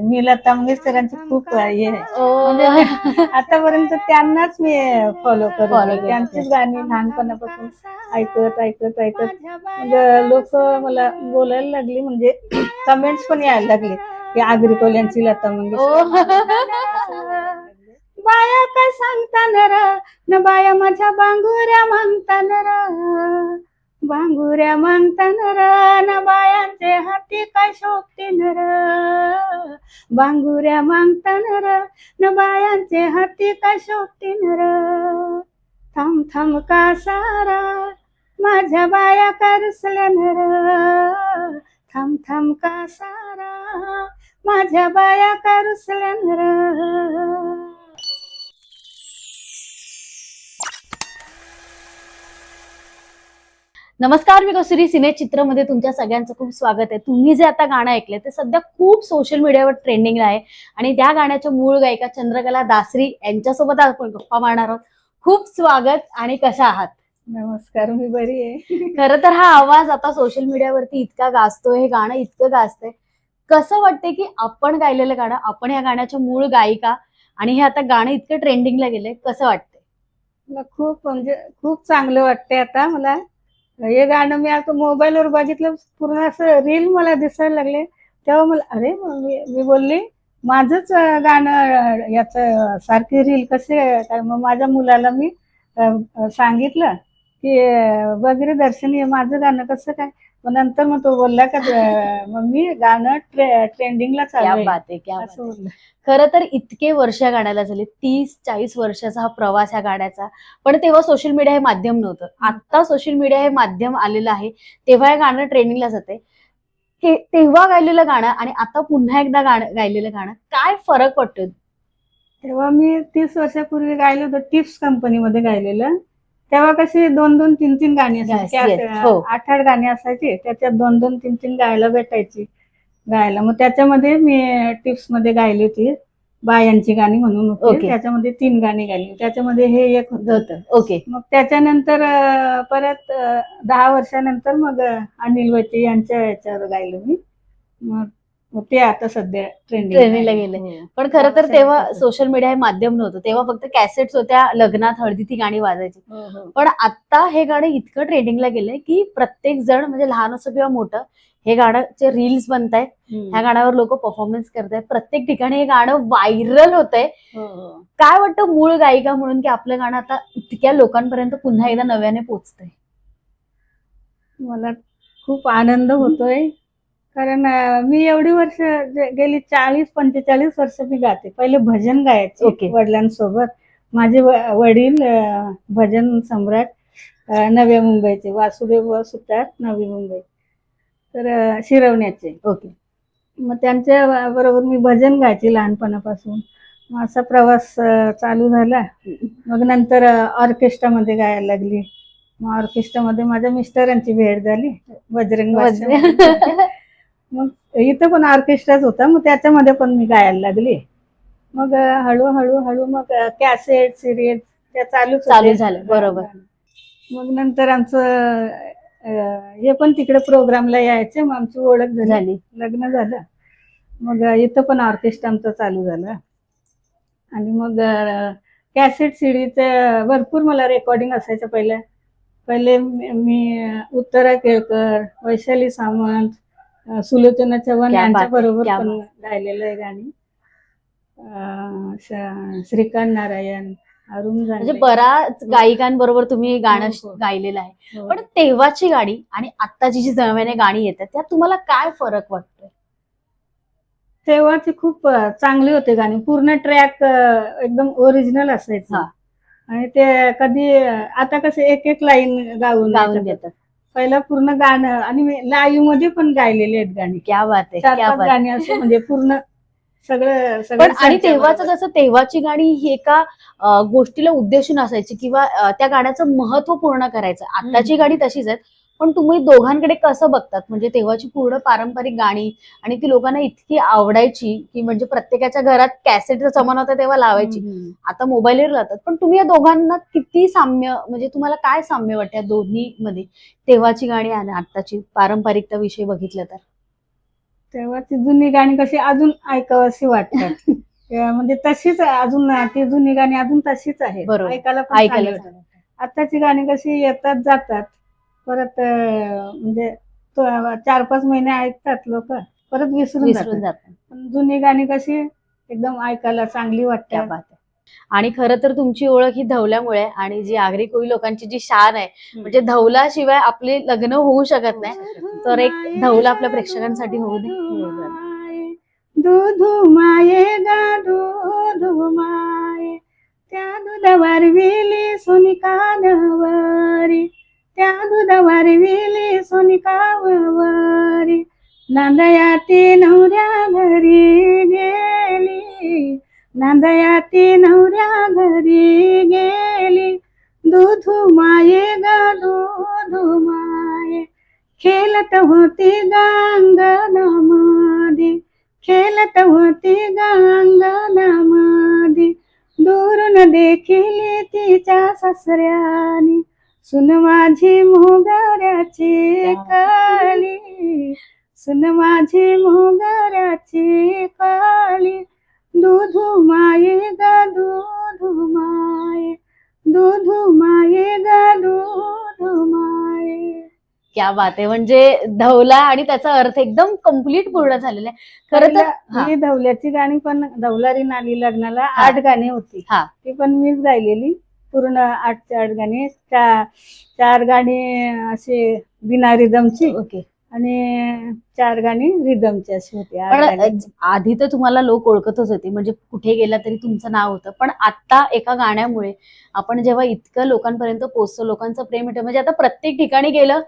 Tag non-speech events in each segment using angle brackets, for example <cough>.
मी लता मंगेशकरांची खूप हे. आहे. ओ, म्हणजे आतापर्यंत त्यांनाच मी फॉलो करतो. त्यांचीच गाणी लहानपणापासून ऐकत ऐकत ऐकत. लोक मला बोलायला लागली. म्हणजे <clears throat> कमेंट्स पण यायला लागले. की आगरी कोल्यांची लता. मंगेशकर. बाया काय सांगता नर न बाया माझ्या बांगुऱ्या नर बांगुऱ्या म्हणता नर ना बायांचे हाती काय शोभते नर? बांगुऱ्या मागता नर न बायांचे हाती काय शोभते नर? थांब थांब का सारा माझ्या बाया करसल्या नर? थांब थांब का सारा माझ्या बाया करसल्या नर? नमस्कार मी कसुरी सिने चित्रमध्ये तुमच्या सगळ्यांचं खूप स्वागत आहे. तुम्ही जे आता गाणं ऐकले ते सध्या खूप सोशल मीडियावर ट्रेंडिंग आहे. आणि त्या गाण्याच्या मूळ गायिका चंद्रकला दासरी यांच्यासोबत आपण गप्पा मारणार आहोत. खूप स्वागत आणि कशा आहात? नमस्कार मी बरी आहे. <laughs> खरं तर हा आवाज आता सोशल मीडियावरती इतका गाजतोय हे गाणं इतकं गाजतंय. कसं वाटतंय की आपण गायलेलं गाणं आपण या गाण्याच्या मूळ गायिका आणि हे आता गाणं इतकं ट्रेंडिंगला गेलंय कसं वाटतंय? मला खूप म्हणजे खूप चांगलं वाटतंय आता मला. हे गाणं मी आता मोबाईलवर बघितलं पूर्ण असं रील मला दिसायला लागले. तेव्हा मला अरे मग मी मी बोलली माझंच गाणं याचं सारखी रील कसे काय मग माझ्या मुलाला मी सांगितलं की बगरे बघ दर्शनी हे माझं गाणं कसं काय? मग नंतर मग तो बोलला का मम्मी गाणं ट्रे ट्रेंडिंगला चालू बात आहे खरं तर इतके वर्ष या गाण्याला झाले तीस चाळीस वर्षाचा हा प्रवास या गाण्याचा. पण तेव्हा सोशल मीडिया हे माध्यम नव्हतं. आता सोशल मीडिया हे माध्यम आलेलं आहे. तेव्हा हे गाणं ट्रेंडिंगला जाते तेव्हा गायलेलं गाणं आणि आता पुन्हा एकदा गाणं गायलेलं गाणं काय फरक पडतोय? तेव्हा मी तीस वर्षापूर्वी गायलो होतो टिप्स कंपनीमध्ये गायलेलं. तेव्हा कशी दोन दोन तीन तीन गाणी असायची. हो. आठ आठ गाणी असायची. त्याच्यात दोन दोन तीन तीन गायला भेटायची. गायला. मग त्याच्यामध्ये मी टिप्समध्ये गायली होती. बायांची गाणी म्हणून होती. त्याच्यामध्ये तीन गाणी गायली. त्याच्यामध्ये हे एक होतं. ओके मग त्याच्यानंतर परत दहा वर्षानंतर मग अनिल वैते यांच्या याच्यावर गायलं मी. मग मग ते आता सध्या ट्रेंडिंग ट्रेंडिंगला गेलंय. पण खरं तर तेव्हा सोशल मीडिया हे माध्यम नव्हतं. तेव्हा फक्त कॅसेट्स होत्या लग्नात हळदी ती गाणी वाजायची. पण आता हे गाणं इतकं ट्रेंडिंगला गेलंय की प्रत्येक जण म्हणजे लहान असो किंवा मोठं हे गाण्याचे रील्स बनत आहेत ह्या गाण्यावर लोक परफॉर्मन्स करतायत. प्रत्येक ठिकाणी हे गाणं व्हायरल होत आहे काय वाटतं मूळ गायिका म्हणून की आपलं गाणं आता इतक्या लोकांपर्यंत पुन्हा एकदा नव्याने पोचतंय? मला खूप आनंद होतोय. कारण मी एवढी वर्ष गेली चाळीस पंचेचाळीस वर्ष मी गाते. पहिले भजन गायचे Okay. वडिलांसोबत. माझे वडील भजन सम्राट नव्या मुंबईचे. वासुदेव व सुतार नवी मुंबई. तर शिरवण्याचे. ओके. मग त्यांच्या बरोबर मी भजन गायचे लहानपणापासून. मग असा प्रवास चालू झाला. मग नंतर ऑर्केस्ट्रामध्ये गायला लागली. मग ऑर्केस्ट्रामध्ये माझ्या मिस्टरांची भेट झाली. बजरंग. मग इथं पण ऑर्केस्ट्राच होता मग त्याच्यामध्ये पण मी गायला लागली. मग हळूहळू हळू मग कॅसेट सिरियल त्या चालू चालू झालं, बरोबर. मग नंतर आमचं हे पण तिकडे प्रोग्रामला यायचे मग आमची ओळख झाली. लग्न झालं. मग इथं पण ऑर्केस्ट्रा आमचं चालू झालं. आणि मग कॅसेट सीडीचं भरपूर मला रेकॉर्डिंग असायचं पहिले पहिले मी उत्तरा केळकर वैशाली सामंत अं, सुलोचना चव्हाण यांच्या बरोबर पण गायलेलं आहे गाणी श्रीकांत नारायण अरुण म्हणजे जांभळे. बऱ्याच गायिकांबरोबर तुम्ही गाणं हो, हो. गायलेलं आहे हो. पण तेव्हाची गाणी आणि आत्ताची जी नव्याने गाणी येतात त्यात तुम्हाला काय फरक वाटतोय तेव्हाची खूप चांगली होते गाणी पूर्ण ट्रॅक एकदम ओरिजिनल असायचं हा. आणि ते कधी आता कसे एक एक लाईन गाऊन गाऊन. देतात पहिला पूर्ण गाणं आणि लाईव्हमध्ये पण गायलेले आहेत गाणी क्या बात आहे चार क्या पाच बात. गाणी असे म्हणजे पूर्ण सगळं पण आणि तेव्हाच. कसं तेव्हाची गाणी ही एका अं, गोष्टीला उद्देशून असायची किंवा अं, त्या गाण्याचं महत्त्व पूर्ण करायचं आताची. गाणी तशीच आहेत पण तुम्ही दोघांकडे कसं बघतात? म्हणजे तेव्हाची पूर्ण पारंपरिक गाणी आणि ती लोकांना इतकी आवडायची की म्हणजे प्रत्येकाच्या घरात कॅसेटचा जमाना होता तेव्हा लावायची. आता मोबाईलवर लावतात. पण तुम्ही या दोघांना किती साम्य म्हणजे तुम्हाला काय साम्य वाटतं या दोन्ही मध्ये तेव्हाची गाणी आणि आताची पारंपरिकता विषयी बघितलं तर. तेव्हा ती जुनी गाणी कशी अजून ऐकावीशी वाटतात. <laughs> म्हणजे तशीच अजून ती जुनी गाणी अजून तशीच आहे बरोबर. ऐकायला ऐकायला. आताची गाणी कशी येतात जातात. परत म्हणजे तो- चार पाच महिने ऐकतात लोक. परत विसरून विसरून जातात. जुनी गाणी कशी एकदम ऐकायला चांगली वाटतात. आणि खरं तर तुमची ओळख ही धवल्यामुळे आणि जी आगरी कोळी लोकांची जी शान आहे म्हणजे धवला शिवाय आपले लग्न होऊ शकत नाही. तर एक धवला आपल्या प्रेक्षकांसाठी होऊ दे. दूध माये गा दूध माये त्या दुधावर विली सोनी कानवारी. त्या दुधावर विली सोनी नांदया ती नवऱ्या घरी गेली. नांदया ती नवऱ्या घरी गेली. दूध माये गा दूध माये. खेलत होती गांगणामध्ये खेलत होती गांगणामध्ये दुरून देखिली तिच्या सासऱ्याने. सुन माझी मोगऱ्याची काली. सुन माझी मोगऱ्याची काली. दूध माये गा दूध माये. दूध माये गा दूध माये. क्या बात आहे. म्हणजे धवला आणि त्याचा अर्थ एकदम कंप्लीट पूर्ण झालेला आहे. खरं तर ही. धवल्याची गाणी पण धवलारी नाली लग्नाला. आठ गाणी होती. हा. ती पण मीच गायलेली. पूर्ण आठचे आठ गाणी चा- चार गाणी अशी बिना रिदमची ओके. आणि चार गाणी रिदमची अशी होती. आठ पण गाणी. आधी तर तुम्हाला लोक ओळखतच होते. म्हणजे कुठे गेला तरी तुमचं नाव होतं. पण आता एका गाण्यामुळे आपण जेव्हा इतकं लोकांपर्यंत पोहोचतो लोकांचं प्रेम येतं म्हणजे आता प्रत्येक ठिकाणी गेलं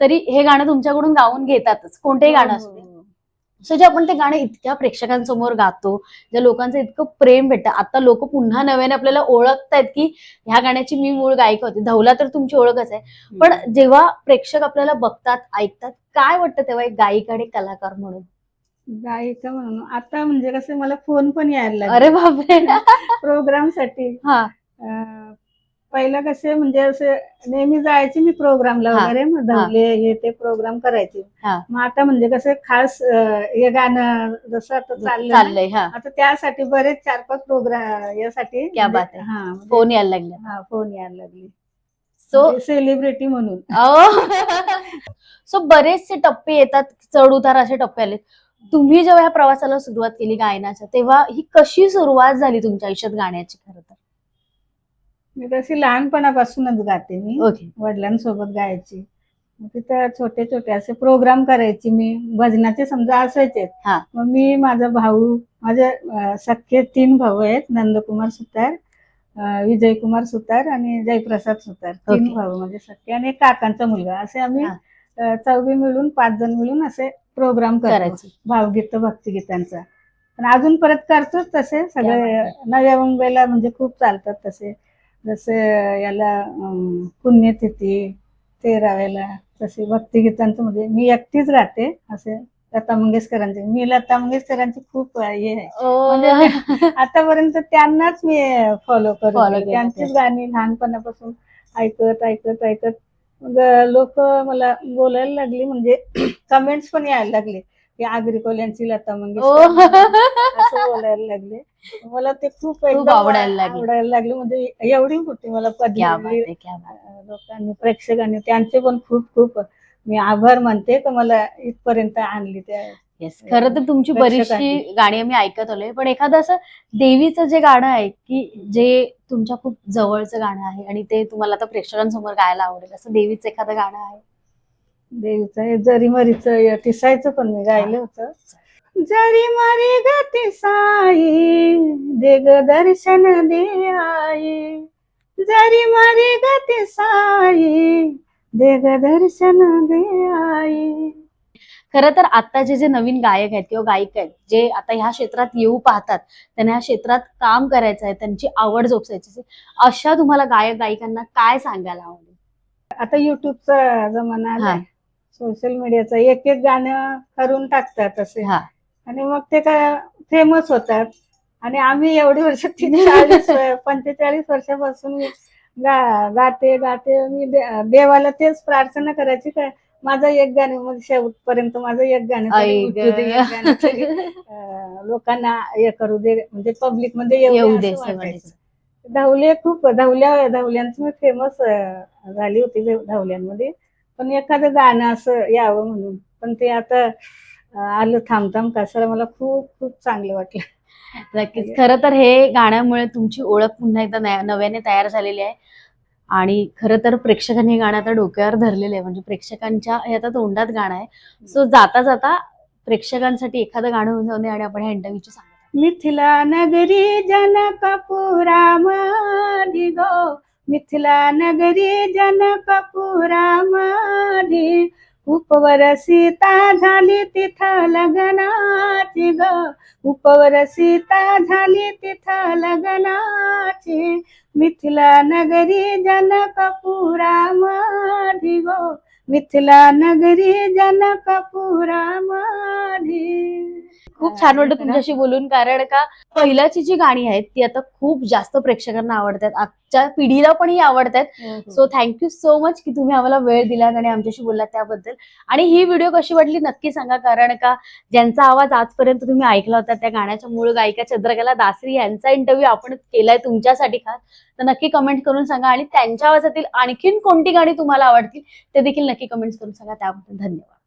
तरी हे गाणं तुमच्याकडून गाऊन घेतातच. कोणतेही गाणं असू दे. हो, हो. सो जे आपण ते गाणं इतक्या प्रेक्षकांसमोर गातो ज्या लोकांचं इतकं प्रेम भेटतं आता लोक पुन्हा नव्याने आपल्याला ओळखतायत की ह्या गाण्याची मी मूळ गायिका होती. धवला तर तुमची ओळखच आहे. पण जेव्हा प्रेक्षक आपल्याला बघतात ऐकतात काय वाटतं तेव्हा एक गायिका आणि कलाकार म्हणून? गायिका म्हणून? आता म्हणजे कसं मला फोन पण यायला अरे बापरे. <laughs> प्रोग्रामसाठी. हा. पहिलं कसे म्हणजे असे नेहमी जायचे मी प्रोग्रामला वगैरे मग धवले हे ते प्रोग्राम करायचे. मग आता म्हणजे कसं खास हे गाणं जसं आता चाललंय आता त्यासाठी बरेच चार पाच प्रोग्राम यासाठी क्या म्हणजे-. हा म्हणजे- फोन यायला लागला. हा फोन यायला लागली. सो सेलिब्रिटी म्हणून. सो <laughs> बरेचसे टप्पे येतात चढ उतार असे टप्पे आले तुम्ही जेव्हा या प्रवासाला सुरुवात केली गायनाच्या तेव्हा ही कशी सुरुवात झाली तुमच्या आयुष्यात गाण्याची खरं तर? मी तशी लहानपणापासूनच गाते मी ओके. वडिलांसोबत गायची. मग तिथं छोटे छोटे असे प्रोग्राम करायचे मी. भजनाचे समजा असायचे. हा. मग मी माझा भाऊ माझे अं, सख्खे तीन भाऊ आहेत नंदकुमार सुतार अं, विजयकुमार सुतार आणि जयप्रसाद सुतार. तीन ओके. भाऊ माझे सख्खे आणि एक काकांचा मुलगा. असे आम्ही हा. अं, चौघे मिळून पाच जण मिळून असे प्रोग्राम करायची. भावगीत भक्तिगीतांचा. पण अजून परत करतोच तसे. सगळे नव्या मुंबईला म्हणजे खूप चालतात तसे. जसे याला पुण्यतिथी तेराव्याला तसे भक्तिगीतांचं म्हणजे मी एकटीच गाते असे लता मंगेशकरांचे. मी लता मंगेशकरांची खूप हे आहे. म्हणजे आतापर्यंत त्यांनाच मी फॉलो करत त्यांचीच गाणी लहानपणापासून ऐकत ऐकत ऐकत. मग लोक मला बोलायला लागली म्हणजे <clears throat> कमेंट्स पण यायला लागले. की आगरी कोल्यांची लता. मंगेशकर असं बोलायला लागले मला ते खूप एकदम आवडायला लागले. आवडायला लागले म्हणजे एवढी मोठी मला क्या बात पदवी क्या बात. लोकांनी प्रेक्षकांनी त्यांचे पण खूप खूप मी आभार मानते की मला इथपर्यंत आणली त्या येस खरं तर तुमची प्रेक्षकांनी. बरीचशी गाणी आम्ही ऐकत आलोय पण एखादं असं देवीचं जे गाणं आहे की जे तुमच्या खूप जवळचं गाणं आहे आणि ते तुम्हाला आता प्रेक्षकांसमोर गायला आवडेल असं देवीचं एखादं गाणं आहे देवीचं हे जरी मरीचं टिसायचं पण मी गायलं होतं. जरी मरी गती साई दे ग दर्शन दे आई. जरी मरी गती साई दे ग दर्शन दे आई. खरं तर आता जे नवीन गायक आहेत किंवा गायिका आहेत जे आता ह्या क्षेत्रात येऊ पाहतात त्यांना ह्या क्षेत्रात काम करायचं आहे त्यांची आवड जोपासायची आहे. अशा तुम्हाला गायक गायिकांना काय सांगायला आवडेल? आता युट्यूबचा जमाना हा. आलाय सोशल मीडियाचा एक एक गाणं करून टाकतात असे हा आणि मग ते काय फेमस होतात आणि आम्ही एवढी वर्ष तीन <laughs> चाळीस पंचेचाळीस वर्षापासून मी गा- गाते गाते मी दे- देवाला तेच प्रार्थना करायची काय माझं एक गाणं म्हणजे शेवटपर्यंत माझं एक गाणं तरी आई उठू दे, एक गाणं तरी, ग. <laughs> अं, लोकांना हे करू दे म्हणजे पब्लिकमध्ये येऊ दे असं. वाटायचं. धावले खूप धावल्या धावल्यांचं मी फेमस झाली होती धाव- धावल्यांमध्ये पण एखादं गाणं असं यावं म्हणून. पण ते आता आलं थांब थांब कासाला मला खूप खूप चांगलं वाटलं. नक्कीच. खरं तर हे गाण्यामुळे तुमची ओळख पुन्हा एकदा नया- नव्याने तयार झालेली आहे. आणि खरं तर प्रेक्षकांनी हे गाणं आता डोक्यावर धरलेलं आहे. म्हणजे प्रेक्षकांच्या हे आता तोंडात गाणं आहे. सो जाता जाता प्रेक्षकांसाठी एखादं गाणं होऊन जाऊ दे आणि आपण ह्या इंटरव्ह्यूची सांगतो. मिथिला नगरी जनकपुरा मधी गो मिथिला नगरी जनकपुरा मधी उपवर सीता झाली तिथ लग्नाची ग. उपवर सीता झाली तिथ लग्नाची मिथिला नगरी जनकपुरा मधी गो. मिथिला नगरी जनकपुरा मधी खूप छान वाटतं तुमच्याशी बोलून कारण का पहिल्याची जी गाणी आहेत ती आता खूप जास्त प्रेक्षकांना आवडतात. आजच्या पिढीला पण ही आवडतात. हो, सो थँक्यू सो मच की तुम्ही आम्हाला वेळ दिलात आणि आमच्याशी बोललात त्याबद्दल. आणि ही व्हिडिओ कशी वाटली नक्की सांगा कारण का ज्यांचा आवाज आजपर्यंत तुम्ही ऐकला होता त्या गाण्याच्या मूळ गायिका चंद्रकला दासरी यांचा इंटरव्ह्यू आपण केलाय तुमच्यासाठी खास. तर नक्की कमेंट करून सांगा आणि त्यांच्या आवाजातील आणखीन कोणती गाणी तुम्हाला आवडतील ते देखील नक्की कमेंट्स करून सांगा. त्याबद्दल धन्यवाद.